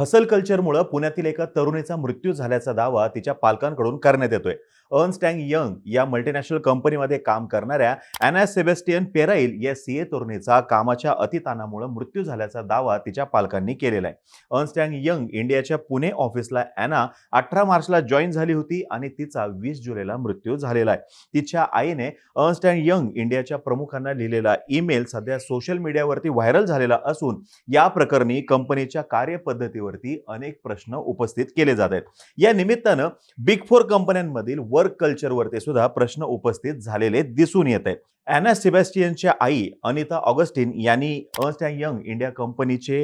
Hustle कल्चरमुळे पुण्यातील एका तरुणीचा मृत्यू झाल्याचा दावा तिच्या पालकांकडून करण्यात येतोय. अर्न्स्ट अँड यंग या मल्टीनॅशनल कंपनीमध्ये काम करणाऱ्या अॅना सेबेस्टियन पेराईल या सीए तरुणीचा कामाच्या अतितानामुळे मृत्यू झाल्याचा दावा तिच्या पालकांनी केलेला आहे. अर्न्स्ट अँड यंग इंडियाच्या पुणे ऑफिसला अॅना अठरा मार्चला जॉईन झाली होती आणि तिचा वीस जुलैला मृत्यू झालेला आहे. तिच्या आईने अर्न्स्ट अँड यंग इंडियाच्या प्रमुखांना लिहिलेला ईमेल सध्या सोशल मीडियावरती व्हायरल झालेला असून या प्रकरणी कंपनीच्या कार्यपद्धतीवरती अनेक प्रश्न उपस्थित केले जात आहेत. या निमित्तानं बिग फोर कंपन्यांमधील वर्क कल्चरवरती सुद्धा प्रश्न उपस्थित झालेले दिसून येत आहेत. अॅना सेबॅस्टियनच्या आई अनिता ऑगस्टिन यांनी अर्स्ट अँड यंग इंडिया कंपनीचे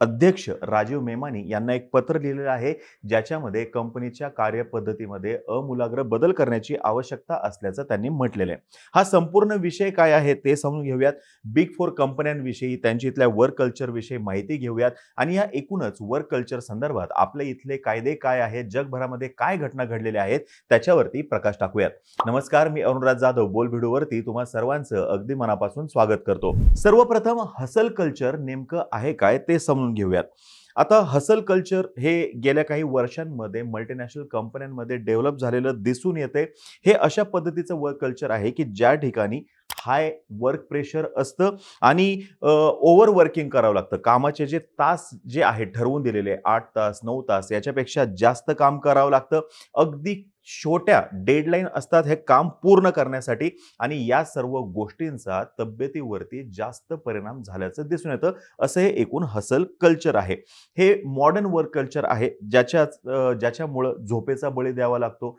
अध्यक्ष राजीव मेमानी यांना एक पत्र लिहिलेलं आहे ज्याच्यामध्ये कंपनीच्या कार्यपद्धतीमध्ये अमूलाग्र बदल करण्याची आवश्यकता असल्याचं त्यांनी म्हटलेलं आहे. हा संपूर्ण विषय काय आहे ते समजून घेऊयात. बिग फोर कंपन्यांविषयी त्यांच्या इथल्या वर्क कल्चरविषयी माहिती घेऊयात. आणि या एकूणच वर्क कल्चर संदर्भात आपले इथले कायदे काय आहेत जगभरामध्ये काय घटना घडलेल्या आहेत त्याच्यावरती प्रकाश टाकूयात. नमस्कार मी अरुणराज जाधव. बोल व्हिडिओवरती तुम्हा सर्वांचं अगदी मनापासून स्वागत करतो. सर्वप्रथम हसल कल्चर नेमकं आहे काय ते समजून घेऊयात. आता हसल कल्चर हे गेल्या काही वर्षांमध्ये मल्टीनॅशनल कंपन्यांमध्ये डेव्हलप झालेलं दिसून येते. हे अशा पद्धतीचं वर्क कल्चर आहे की ज्या ठिकाणी हाय वर्क प्रेशर असतं आणि ओव्हर वर्किंग करावं लागतं. कामाचे जे तास जे आहेत ठरवून दिलेले आठ तास नऊ तास याच्यापेक्षा जास्त काम करावं लागतं. अगदी छोट्या डेडलाईन असतात हे काम पूर्ण करण्यासाठी आणि या सर्व गोष्टींचा तब्येतीवरती जास्त परिणाम झाल्याचं दिसून येतं. असं हे एकूण हसल कल्चर आहे. हे मॉडर्न वर्क कल्चर आहे. ज्याच्या ज्याच्यामुळं झोपेचा बळी द्यावा लागतो.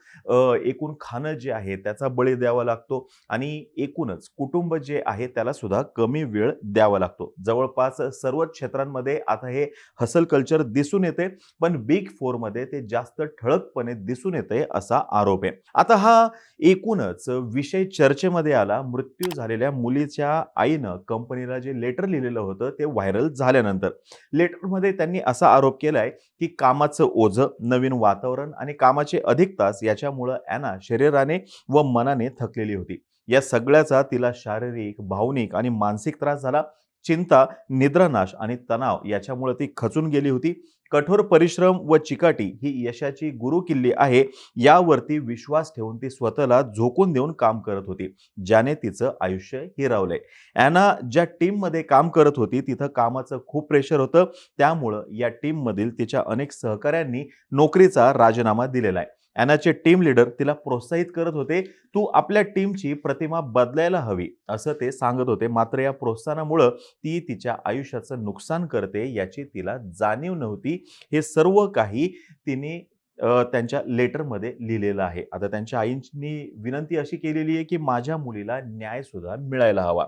एकूण खाणं जे आहे त्याचा बळी द्यावा लागतो आणि एकूणच कुटुंब जे आहे त्याला सुद्धा कमी वेळ द्यावा लागतो. जवळपास सर्वच क्षेत्रांमध्ये आता हे हसल कल्चर दिसून येते पण बिग फोरमध्ये ते जास्त ठळकपणे दिसून येते असा आरोप आहे. आता हा एकूणच विषय चर्चेमध्ये आला. मृत्यू झालेल्या मुलीच्या आईनं कंपनीला जे लेटर लिहिलेलं होतं ते व्हायरल झाल्यानंतर. लेटरमध्ये त्यांनी असा आरोप केलाय की कामाचं ओझं नवीन वातावरण आणि कामाचे अधिक तास याच्यामुळं ॲना शरीराने व मनाने थकलेली होती. या सगळ्याचा तिला शारीरिक भावनिक आणि मानसिक त्रास झाला. चिंता निद्रानाश आणि तणाव याच्यामुळे ती खचून गेली होती. कठोर परिश्रम व चिकाटी ही यशाची गुरु किल्ली आहे यावरती विश्वास ठेवून ती स्वतःला झोकून देऊन काम करत होती ज्याने तिचं आयुष्य हिरावलंय. ॲना ज्या टीममध्ये काम करत होती तिथं कामाचं खूप प्रेशर होतं त्यामुळं या टीममधील तिच्या अनेक सहकाऱ्यांनी नोकरीचा राजीनामा दिलेला आहे. ॲनाचे टीम लीडर तिला प्रोत्साहित करत होते तू आपल्या टीमची प्रतिमा बदलायला हवी असं ते सांगत होते. मात्र या प्रोत्साहनामुळं ती तिच्या आयुष्याचं नुकसान करते याची तिला जाणीव नव्हती. हे सर्व काही तिने त्यांच्या लेटरमध्ये लिहिलेलं आहे. आता त्यांच्या आईंनी विनंती अशी केलेली आहे की माझ्या मुलीला न्यायसुद्धा मिळायला हवा.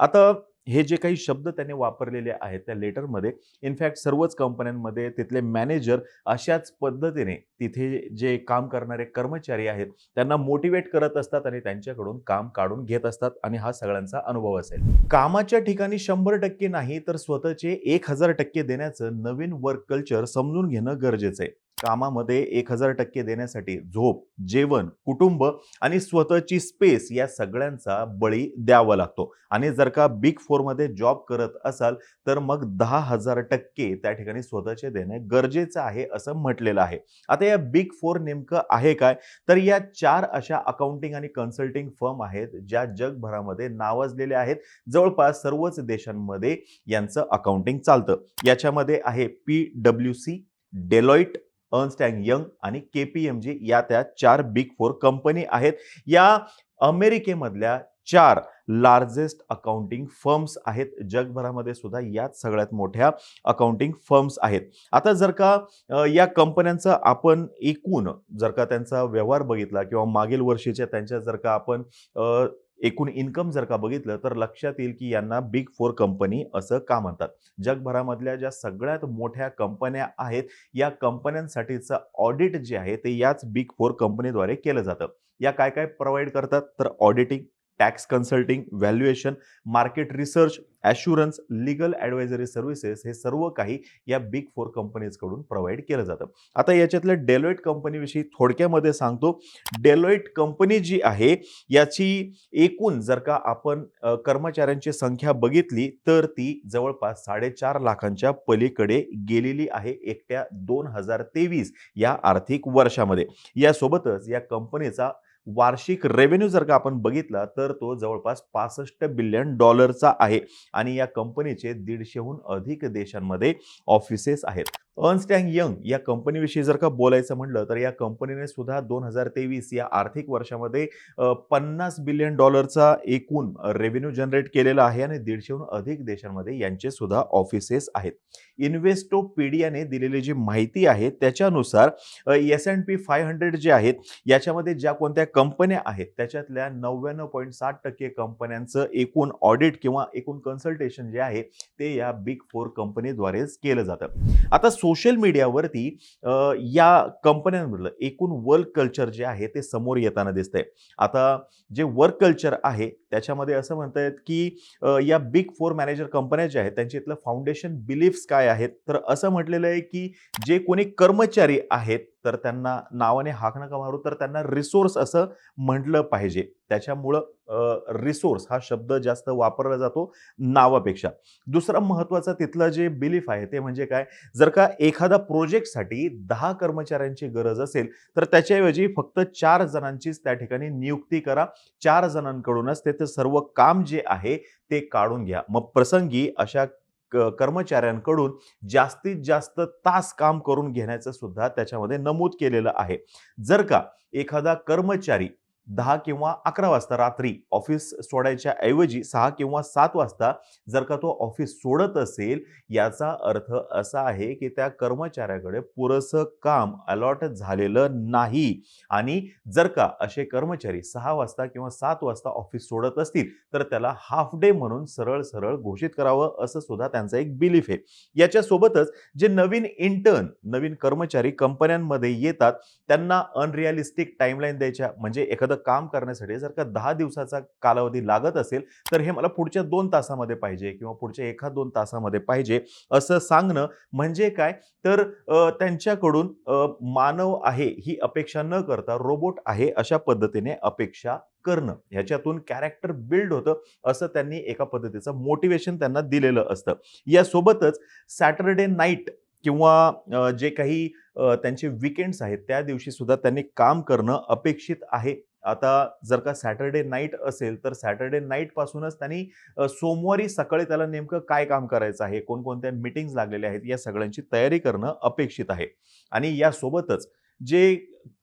आता हे जे काही शब्द त्याने वापरलेले आहेत त्या लेटरमध्ये इनफॅक्ट सर्वच कंपन्यांमध्ये तिथले मॅनेजर अशाच पद्धतीने तिथे जे काम करणारे कर्मचारी आहेत त्यांना मोटिवेट करत असतात आणि त्यांच्याकडून काम काढून घेत असतात आणि हा सगळ्यांचा अनुभव असेल. कामाच्या ठिकाणी शंभर टक्के नाही तर स्वतःचे एक हजार टक्के देण्याचं नवीन वर्क कल्चर समजून घेणं गरजेचं आहे. कामामध्ये एक हजार टक्के देण्यासाठी झोप जेवण कुटुंब आणि स्वतःची स्पेस या सगळ्यांचा बळी द्यावा लागतो. आणि जर का बिग फोरमध्ये जॉब करत असाल तर मग दहा हजार टक्के त्या ठिकाणी स्वतःचे देणे गरजेचं आहे असं म्हटलेलं आहे. आता या बिग फोर नेमकं आहे काय? तर या चार अशा अकाउंटिंग आणि कन्सल्टिंग फर्म आहेत ज्या जगभरामध्ये नावाजलेल्या आहेत. जवळपास सर्वच देशांमध्ये यांचं अकाउंटिंग चालतं. याच्यामध्ये आहे P W C Deloitte Ernst and Young आणि के पी एम जी या त्या चार बिग फोर कंपनी आहेत. या अमेरिकेमधल्या चार लार्जेस्ट अकाउंटिंग फर्म्स आहेत. जगभरामध्ये सुद्धा याच सगळ्यात मोठ्या अकाउंटिंग फर्म्स आहेत. आता जर का या कंपन्यांचा आपण एकूण जर का त्यांचा व्यवहार बघितला किंवा मागील वर्षीच्या त्यांच्या जर का आपण एकूण इन्कम जर का बघितलं तर लक्षात येईल की यांना बिग फोर कंपनी असं का म्हणतात? जगभरामधल्या ज्या सगळ्यात मोठ्या कंपन्या आहेत या कंपन्यांसाठीचं ऑडिट जे आहे ते याच बिग फोर कंपनीद्वारे केलं जातं. या काय काय प्रोव्हाइड करतात? तर auditing tax consulting valuation market research assurance legal advisory services हे सर्व काही या बिग फोर कंपनीजकडून प्रोव्हाइड केलं जातं. आता याच्यातल्या डेलोइट कंपनीविषयी थोडक्यामध्ये सांगतो. डेलोइट कंपनी जी आहे याची एकूण जर का आपण कर्मचाऱ्यांची संख्या बघितली तर ती जवळपास साडेचार लाखांच्या पलीकडे गेलेली आहे एकट्या दोन हजार तेवीस या आर्थिक वर्षामध्ये. यासोबतच या कंपनीचा वार्षिक रेव्हेन्यू जर का आपण बघितला तर तो जवळपास पासष्ट बिलियन डॉलरचा आहे. आणि या कंपनीचे दीडशेहून अधिक देशांमध्ये ऑफिसेस आहेत. अर्न्स्ट अँड यंग या कंपनीविषयी जर का बोलायचं म्हटलं तर या कंपनीने सुद्धा दोन हजार तेवीस या आर्थिक वर्षामध्ये पन्नास बिलियन डॉलरचा एकूण रेव्हेन्यू जनरेट केलेला आहे आणि दीडशेहून अधिक देशांमध्ये यांचे सुद्धा ऑफिसेस आहेत. इन्व्हेस्टोपीडियाने दिलेली जी माहिती आहे त्याच्यानुसार S and P five hundred जे आहेत याच्यामध्ये ज्या कोणत्या कंपन्या आहेत त्याच्यातल्या नव्याण्णव पॉईंट साठ टक्के कंपन्यांचं एकूण ऑडिट किंवा एकूण कन्सल्टेशन जे आहे ते या बिग फोर कंपनीद्वारेच केलं जातं. आता सोशल मीडियावरती या कंपन्यांमधलं एकूण वर्क कल्चर जे आहे ते समोर येताना दिसतंय. आता जे वर्क कल्चर आहे त्याच्यामध्ये असं म्हणतायत की या बिग फोर मॅनेजर कंपन्या ज्या आहेत त्यांच्या इथलं फाउंडेशन बिलीफ्स काय आहेत? तर असं म्हटलेलं आहे की जे कोणी कर्मचारी आहेत तर त्यांना नावाने हाक नका मारू तर त्यांना रिसोर्स असं म्हटलं पाहिजे. त्याच्यामुळं रिसोर्स हा शब्द जास्त वापरला जातो नावापेक्षा. दुसरा महत्त्वाचा तिथलं जे बिलीफ आहे ते म्हणजे काय? जर का एखादा प्रोजेक्टसाठी दहा कर्मचाऱ्यांची गरज असेल तर त्याच्याऐवजी फक्त चार जणांचीच त्या ठिकाणी नियुक्ती करा. चार जणांकडूनच ते सर्व काम जे आहे ते काढून घ्या. मग प्रसंगी अशा कर्मचाऱ्यांकडून जास्तीत जास्त तास काम करून घेण्याचं सुद्धा त्याच्यामध्ये नमूद केलेलं आहे. जर का एखादा कर्मचारी दहा किंवा अकरा वाजता रात्री ऑफिस सोडायच्या ऐवजी सहा किंवा सात वाजता जर का तो ऑफिस सोडत असेल याचा अर्थ असा आहे की त्या कर्मचाऱ्याकडे पुरेसं काम अलॉट झालेलं नाही. आणि जर का असे कर्मचारी सहा वाजता किंवा सात वाजता ऑफिस सोडत असतील तर त्याला हाफ डे म्हणून सरळ सरळ घोषित करावं असं सुद्धा त्यांचा एक बिलीफ आहे. याच्यासोबतच जे नवीन इंटर्न नवीन कर्मचारी कंपन्यांमध्ये येतात त्यांना अनरिअलिस्टिक टाईमलाईन द्यायच्या म्हणजे एखादं काम करण्यासाठी जर का दहा दिवसाचा कालावधी लागत असेल तर हे मला पुढच्या दोन तासामध्ये पाहिजे किंवा पुढच्या एका दोन तासामध्ये पाहिजे असं सांगणं म्हणजे काय? तर त्यांच्याकडून मानव आहे ही अपेक्षा न करता रोबोट आहे अशा पद्धतीने अपेक्षा करणं. ह्याच्यातून कॅरेक्टर बिल्ड होतं असं त्यांनी एका पद्धतीचं मोटिवेशन त्यांना दिलेलं असतं. यासोबतच सॅटरडे नाईट किंवा जे काही त्यांचे विकेंड्स आहेत त्या दिवशी सुद्धा त्यांनी काम करणं अपेक्षित आहे. आता जर का सॅटरडे नाईट असेल तर सॅटरडे नाईटपासूनच त्यांनी सोमवारी सकाळी त्याला नेमकं काय काम करायचं आहे कोणकोणत्या मिटिंग्स लागलेल्या आहेत या सगळ्यांची तयारी करणं अपेक्षित आहे. आणि यासोबतच जे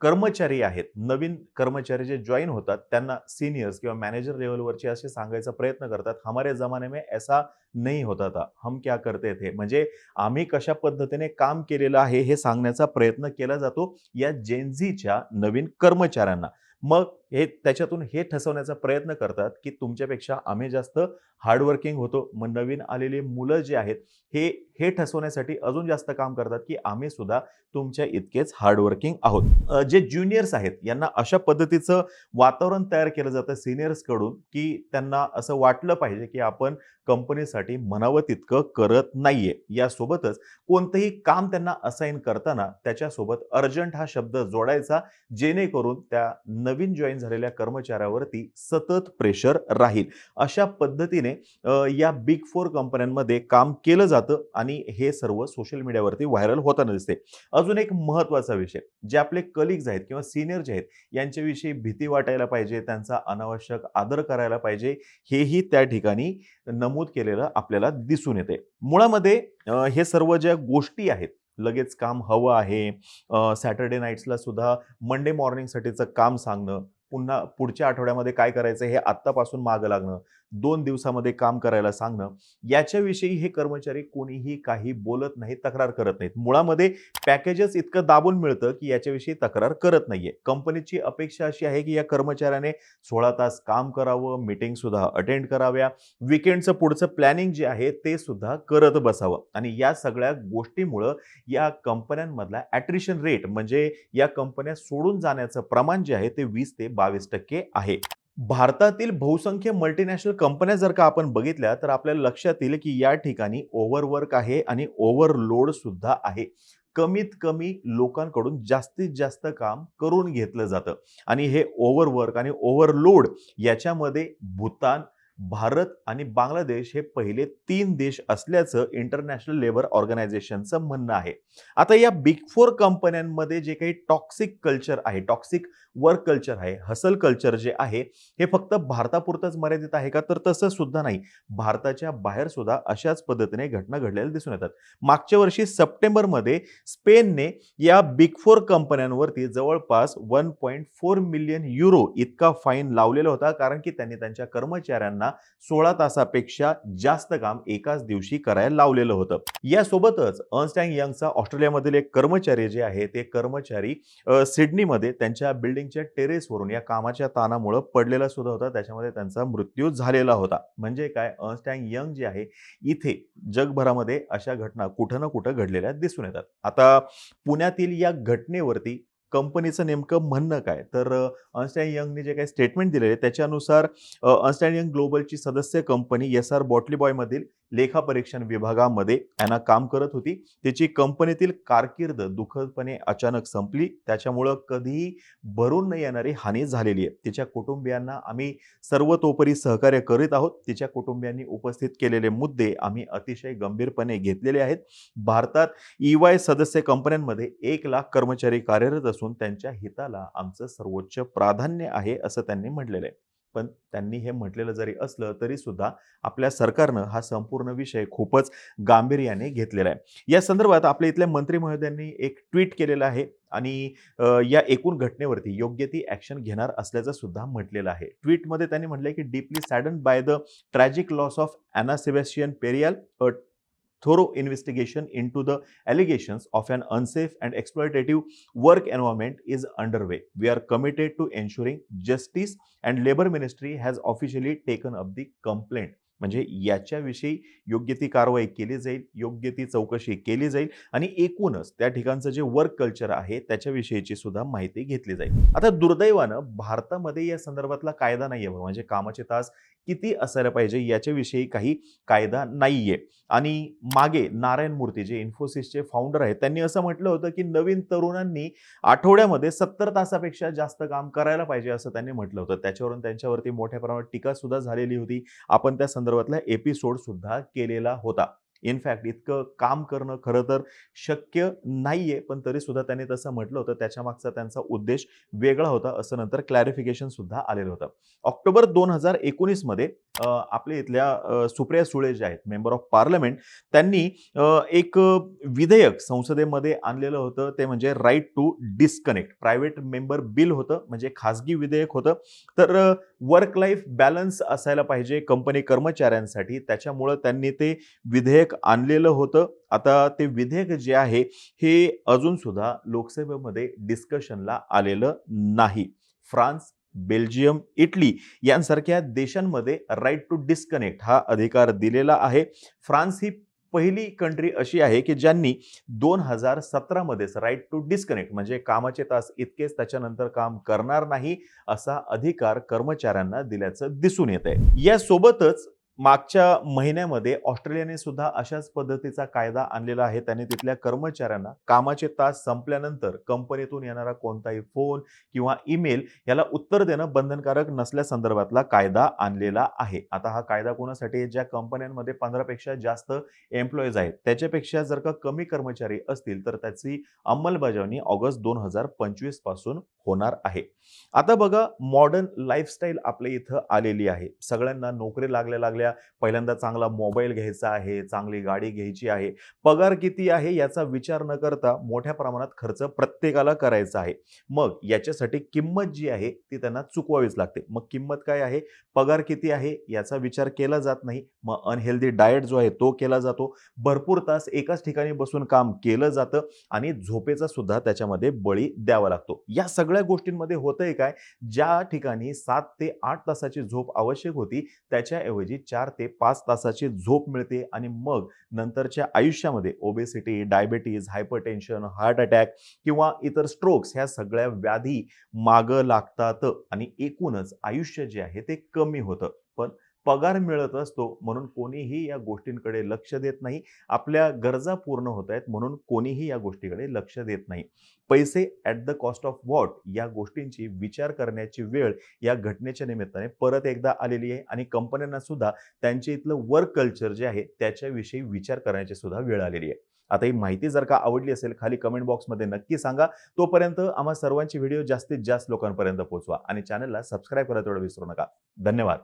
कर्मचारी आहेत नवीन कर्मचारी जे जॉईन होतात त्यांना सिनियर्स किंवा मॅनेजर लेवलवरचे असे सांगायचा प्रयत्न करतात हमारे जमाने में ऐसा नाही होता था. हम क्या करते थे? म्हणजे आम्ही कशा पद्धतीने काम केलेलं आहे हे सांगण्याचा प्रयत्न केला जातो या जेनझीच्या नवीन कर्मचाऱ्यांना. मग हे त्याच्यातून हे ठसवण्याचा प्रयत्न करतात की तुमच्यापेक्षा आम्ही जास्त हार्डवर्किंग होतो. मग नवीन आलेली मुलं जे आहेत हे हे ठसवण्यासाठी अजून जास्त काम करतात की आम्ही सुद्धा तुमच्या इतकेच हार्डवर्किंग आहोत. जे ज्युनियर्स आहेत यांना अशा पद्धतीचं वातावरण तयार केलं जातं सिनियर्सकडून की त्यांना असं वाटलं पाहिजे की आपण कंपनीसाठी म्हणावं तितकं करत नाहीये. यासोबतच कोणतंही काम त्यांना असाइन करताना त्याच्यासोबत अर्जंट हा शब्द जोडायचा जेणेकरून त्या नवीन जॉईन झालेल्या कर्मचाऱ्यावरती सतत प्रेशर राहील. अशा पद्धतीने या बिग फोर कंपन्यांमध्ये काम केलं जातं आणि हे सर्व सोशल मीडियावरती व्हायरल होताना दिसते. अजून एक महत्त्वाचा विषय जे आपले कलिग्ज आहेत किंवा सिनियर जे आहेत यांच्याविषयी भीती वाटायला पाहिजे त्यांचा अनावश्यक आदर करायला पाहिजे हेही त्या ठिकाणी नमूद केलेलं आपल्याला दिसून येते. मुळामध्ये हे सर्व ज्या गोष्टी आहेत लगेच काम हवं आहे सॅटर्डे नाईट्सला सुद्धा मंडे मॉर्निंगसाठीचं काम सांगणं पुन्हा पुढच्या आठवड्यामध्ये काय करायचं हे आत्तापासून मागं लागणं. दोन दिवसामध्ये काम करायला सांगणं याच्याविषयी हे कर्मचारी कोणीही काही बोलत नाहीत तक्रार करत नाहीत. मुळामध्ये पॅकेजेस इतकं दाबून मिळतं की याच्याविषयी तक्रार करत नाहीये. कंपनीची अपेक्षा अशी आहे की या कर्मचाऱ्याने सोळा तास काम करावं मीटिंग सुद्धा अटेंड कराव्या विकेंडचं पुढचं प्लॅनिंग जे आहे ते सुद्धा करत बसावं. आणि या सगळ्या गोष्टीमुळं या कंपन्यांमधला ॲट्रिशन रेट म्हणजे या कंपन्या सोडून जाण्याचं प्रमाण जे आहे ते वीस ते बावीस टक्के आहे. भारतातील बहुसंख्य मल्टीनॅशनल कंपन्या जर का आपण बघितल्या तर आपल्याला लक्षात येईल की या ठिकाणी ओव्हरवर्क आहे आणि ओव्हरलोड सुद्धा आहे. कमीत कमी लोकांकडून जास्तीत जास्त काम करून घेतलं जातं. आणि हे ओव्हरवर्क आणि ओव्हरलोड याच्यामध्ये भूतान भारत आणि बांगलादेश हे पहिले तीन देश असल्याचं इंटरनॅशनल लेबर ऑर्गनायझेशनचं म्हणणं आहे. आता या बिग फोर कंपन्यांमध्ये जे काही टॉक्सिक कल्चर आहे टॉक्सिक वर्क कल्चर आहे हसल कल्चर जे आहे हे फक्त भारतापुरतंच मर्यादित आहे का? तर तसं सुद्धा नाही. भारताच्या बाहेर सुद्धा अशाच पद्धतीने घटना घडलेल्या दिसून येतात. मागच्या वर्षी सप्टेंबरमध्ये स्पेनने या बिग फोर कंपन्यांवरती जवळपास one point four million euro इतका फाईन लावलेला होता कारण की त्यांनी त्यांच्या कर्मचाऱ्यांना सोळा तासापेक्षा जास्त काम एकाच दिवशी करायला लावलेलं होतं. यासोबतच अर्न्स्ट अँड यंगचा ऑस्ट्रेलियामधील एक कर्मचारी जे आहे ते कर्मचारी सिडनीमध्ये त्यांच्या बिल्डिंगच्या टेरेसवरून या कामाच्या ताणामुळे पडलेला सुद्धा होता. त्याच्यामध्ये त्यांचा मृत्यू झालेला होता. म्हणजे काय? अर्न्स्ट अँड यंग जे आहे इथे जगभरामध्ये अशा घटना कुठं ना कुठं घडलेल्या दिसून येतात. आता पुण्यातील या घटनेवरती कंपनीचं नेमकं म्हणणं काय? तर अर्न्स्ट अँड यंगने जे काही स्टेटमेंट दिलेले त्याच्यानुसार अर्न्स्ट अँड यंग ग्लोबलची सदस्य कंपनी एस आर बॉटली बॉयमधील लेखापरीक्षण विभागामध्ये यांना काम करत होती. त्याची कंपनीतील कारकीर्द दुःखदपणे अचानक संपली. त्याच्यामुळं कधीही भरून न येणारी हानी झालेली आहे. तिच्या कुटुंबियांना आम्ही सर्वतोपरी सहकार्य करीत आहोत. तिच्या कुटुंबियांनी उपस्थित केलेले मुद्दे आम्ही अतिशय गंभीरपणे घेतलेले आहेत. भारतात ई वाय सदस्य कंपन्यांमध्ये एक लाख कर्मचारी कार्यरत असून त्यांच्या हिताला आमचं सर्वोच्च प्राधान्य आहे असं त्यांनी म्हटलेलं आहे. पण त्यांनी हे म्हटलेलं जरी असलं तरी सुद्धा आपल्या सरकारनं हा संपूर्ण विषय खूपच गांभीर्याने घेतलेला आहे. या संदर्भात आपल्या इथल्या मंत्री महोदयांनी एक ट्विट केलेलं आहे आणि या एकूण घटनेवरती योग्य ती ॲक्शन घेणार असल्याचं सुद्धा म्हटलेलं आहे. ट्विटमध्ये त्यांनी म्हटलं की deeply saddened by the tragic loss of Anna Sebastian Perayil a thorough investigation into the allegations of an unsafe and exploitative work environment is underway. We are committed to ensuring justice and labor ministry has officially taken up the complaint. म्हणजे याच्याविषयी योग्य ती कारवाई केली जाईल योग्य ती चौकशी केली जाईल आणि एकूणच त्या ठिकाणचं जे वर्क कल्चर आहे त्याच्याविषयीची सुद्धा माहिती घेतली जाईल. आता दुर्दैवानं भारतामध्ये या संदर्भातला कायदा नाही आहे म्हणजे कामाचे तास किती असायला पाहिजे याच्याविषयी काही कायदा नाही आहे आणि मागे नारायण मूर्ती जे इन्फोसिसचे फाउंडर आहेत त्यांनी असं म्हटलं होतं की नवीन तरुणांनी आठवड्यामध्ये सत्तर तासापेक्षा जास्त काम करायला पाहिजे असं त्यांनी म्हटलं होतं. त्याच्यावरून त्यांच्यावरती मोठ्या प्रमाणात टीका सुद्धा झालेली होती. आपण त्या संदर्भातला एपिसोड सुद्धा केलेला होता. इनफॅक्ट इतकं काम करणं खरं तर शक्य नाहीये पण तरी सुद्धा त्यांनी तसं म्हटलं होतं. त्याच्यामागचा त्यांचा उद्देश वेगळा होता असं नंतर क्लॅरिफिकेशन सुद्धा आलेलं होतं. ऑक्टोबर दोन हजार एकोणीसमध्ये आपल्या इथल्या सुप्रिया सुळे जे आहेत मेंबर ऑफ पार्लमेंट त्यांनी एक विधेयक संसदेमध्ये आणलेलं होतं. ते म्हणजे right to disconnect private member bill होतं म्हणजे खासगी विधेयक होतं. तर वर्क लाईफ बॅलन्स असायला पाहिजे कंपनी कर्मचाऱ्यांसाठी. त्याच्यामुळं त्यांनी ते विधेयक आणलेलं होतं. आता ते विधेयक जे आहे हे अजून सुद्धा लोकसभेमध्ये डिस्कशनला आलेलं नाही. फ्रान्स बेल्जियम इटली यांसारख्या देशांमध्ये राईट टू डिस्कनेक्ट हा अधिकार दिलेला आहे. फ्रान्स ही पहिली कंट्री अशी आहे की ज्यांनी दोन हजार सतरामध्येच राईट टू डिस्कनेक्ट म्हणजे कामाचे तास इतकेच त्याच्यानंतर काम करणार नाही असा अधिकार कर्मचाऱ्यांना दिल्याचं दिसून येत आहे यासोबतच मागच्या महिन्यामध्ये ऑस्ट्रेलियाने सुद्धा अशाच पद्धतीचा कायदा आणलेला आहे. त्याने तिथल्या कर्मचाऱ्यांना कामाचे तास संपल्यानंतर कंपनीतून येणारा कोणताही फोन किंवा ईमेल याला उत्तर देणं बंधनकारक नसल्या संदर्भातला कायदा आणलेला आहे. आता हा कायदा कोणासाठी ज्या कंपन्यांमध्ये पंधरापेक्षा जास्त एम्प्लॉईज आहेत. त्याच्यापेक्षा जर का कमी कर्मचारी असतील तर त्याची अंमलबजावणी ऑगस्ट दोन हजार पंचवीसपासून होणार आहे. आता बघा मॉडर्न लाईफस्टाईल आपल्या इथं आलेली आहे. सगळ्यांना नोकरी लागल्या लागल्या पहिल्यांदा चांगला मोबाईल घ्यायचा आहे चांगली गाडी घ्यायची आहे. पगार किती आहे याचा विचार न करता मोठ्या प्रमाणात खर्च प्रत्येकाला करायचा आहे. मग याच्यासाठी किंमत जी आहे ती त्यांना चुकवावीच लागते. मग किंमत काय आहे? पगार किती आहे याचा विचार केला जात नाही. मग अनहेल्दी डाएट जो आहे तो केला जातो. भरपूर तास एकाच ठिकाणी बसून काम केलं जातं आणि झोपेचा सुद्धा त्याच्यामध्ये बळी द्यावा लागतो. या सगळ्या सगळ्या गोष्टींमध्ये होतंय काय? ज्या ठिकाणी सात ते आठ तासाची झोप आवश्यक होती त्याच्याऐवजी चार ते पाच तासाची झोप मिळते आणि मग नंतरच्या आयुष्यामध्ये obesity diabetes hypertension heart attack किंवा इतर स्ट्रोक्स ह्या सगळ्या व्याधी मागं लागतात आणि एकूणच आयुष्य जे आहे ते कमी होतं. पण पगार मिळत असतो म्हणून कोणीही या गोष्टींकडे लक्ष देत नाही. आपल्या गरजा पूर्ण होत आहेत म्हणून कोणीही या गोष्टीकडे लक्ष देत नाही. पैसे at the cost of what या गोष्टींची विचार करण्याची वेळ या घटनेच्या निमित्ताने परत एकदा आलेली आहे आणि कंपन्यांना सुद्धा त्यांचे इथलं वर्क कल्चर जे आहे त्याच्याविषयी विचार करण्याची सुद्धा वेळ आलेली आहे. आता ही माहिती जर का आवडली असेल खाली कमेंट बॉक्समध्ये नक्की सांगा. तोपर्यंत आम्हा सर्वांची व्हिडिओ जास्तीत जास्त लोकांपर्यंत पोहोचवा आणि चॅनलला सबस्क्राईब करायला तेवढं विसरू नका. धन्यवाद.